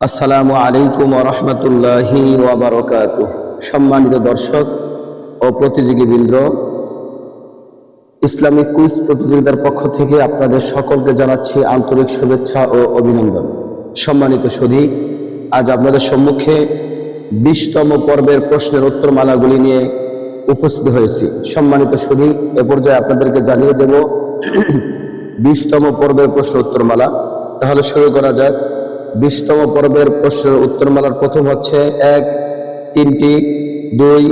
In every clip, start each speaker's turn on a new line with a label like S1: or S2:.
S1: আসসালামু আলাইকুম রহমতুল্লাহি ওয়াবারকাত সম্মানিত দর্শক ও প্রতিযোগীবৃন্দ ইসলামিক কুইজ প্রতিযোগিতার পক্ষ থেকে আপনাদের সকলকে জানাচ্ছি আন্তরিক শুভেচ্ছা ও অভিনন্দন। সম্মানিত সুধী আজ আপনাদের সম্মুখে বিশতম পর্বের প্রশ্নের উত্তরমালাগুলি নিয়ে উপস্থিত হয়েছি। সম্মানিত সুধী এ পর্যায়ে আপনাদেরকে জানিয়ে দেব বিশতম পর্বের প্রশ্ন উত্তরমালা। তাহলে শুরু করা যাক। বিশতম পর্বের প্রশ্নের উত্তরমালার প্রথম হচ্ছে এক, তিনটি, দুই,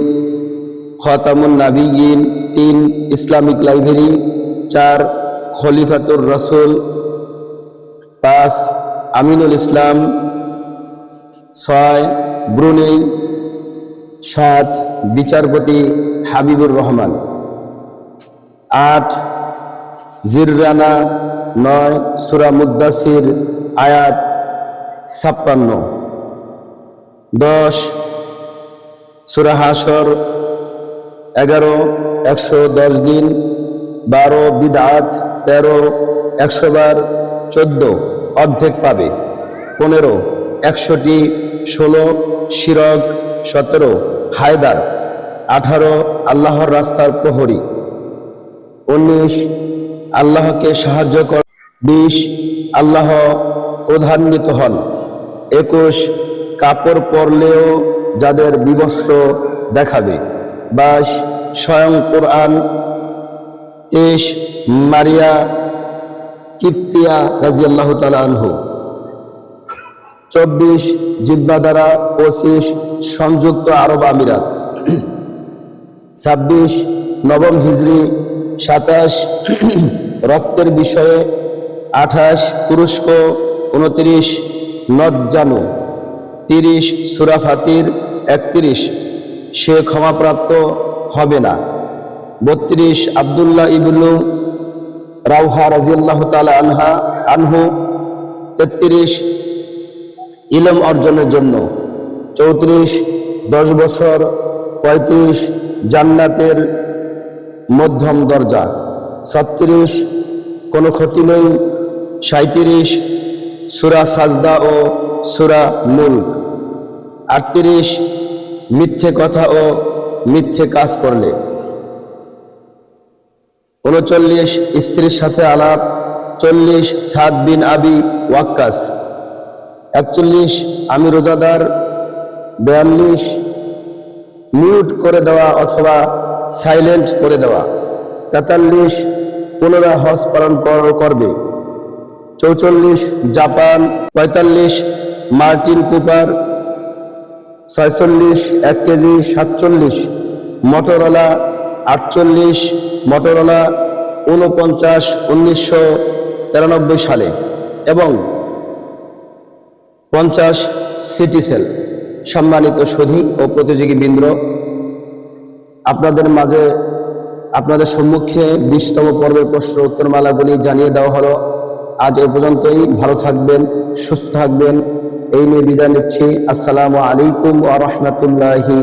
S1: খতামুন নাবিয়িন তিন, ইসলামিক লাইব্রেরি, চার, খলিফাতুর রসুল, পাঁচ, আমিনুল ইসলাম, ছয়, ব্রুনেই, সাত, বিচারপতি হাবিবুর রহমান, আট, জিররানা, নয়, সুরা মুদাসির আয়াত ছাপ্পান্ন। দশ সুরাহাসর এগারো, একশো দশ দিন, বারো বিদাত, তেরো, একশো বার, চোদ্দ, অর্ধেক পাবে। পনেরো, একশোটি, ষোলো, শিরক, সতেরো, হায়দার, আঠারো, আল্লাহর রাস্তার প্রহরী। উনিশ, আল্লাহকে সাহায্য কর, বিশ, আল্লাহ ক্রধান্বিত হন। একুশ কাপড় পরলেও যাদের বিবস্ত্র দেখাবে। বাইশ, স্বয়ং কোরআন। তেইশ, মারিয়া কিপ্তিয়া রাজি আল্লাহ আনহু। চব্বিশ, জিব্বা দ্বারা পঁচিশ, সংযুক্ত আরব আমিরাত। ছাব্বিশ, নবম হিজড়ি সাতাশ, রক্তের বিষয়ে। আঠাশ, তুরস্ক। উনত্রিশ নজ্জানু, তিরিশ সুরাফাতির একত্রিশ। সে ক্ষমাপ্রাপ্ত হবে না। বত্রিশ আবদুল্লাহ ইবনু রাউহা রাজিয়াল্লাহ তালা আনহা, আনহু। তেত্রিশ, ইলম অর্জনের জন্য। চৌত্রিশ, দশ বছর, পঁয়ত্রিশ, জান্নাতের মধ্যম দরজা। ছত্রিশ, কোনো ক্ষতি নেই। সাঁত্রিশ সুরা সাজদা ও সুরা মুল্ক। আটত্রিশ, মিথ্যে কথা ও মিথ্যে কাজ করলে। উনচল্লিশ, স্ত্রীর সাথে আলাপ। চল্লিশ, সাদ বিন আবি ওয়াক্কাস। একচল্লিশ, আমি রোজাদার। বিয়াল্লিশ, মিউট করে দেওয়া অথবা সাইলেন্ট করে দেওয়া। তেতাল্লিশ, পুনরায় হজ পালন কর- করবে। চৌচল্লিশ, জাপান পঁয়তাল্লিশ, মার্টিন কুপার ছয়চল্লিশ, এক কেজি সাতচল্লিশ, মটোরোলা আটচল্লিশ, মটোরোলা ঊনপঞ্চাশ, উনিশশো তিরানব্বই সালে এবং পঞ্চাশ সিটি সেল সম্মানিত সধী ও প্রতিযোগী বৃন্দ, আপনাদের মাঝে, আপনাদের সম্মুখে বিশতম পর্বের প্রশ্ন উত্তরমালাগুলি জানিয়ে দেওয়া হলো। আজ এ পর্যন্তই। ভালো থাকবেন, সুস্থ থাকবেন। এই নিয়ে বিদায় নিচ্ছি। আসসালামু আলাইকুম ওয়া রাহমাতুল্লাহি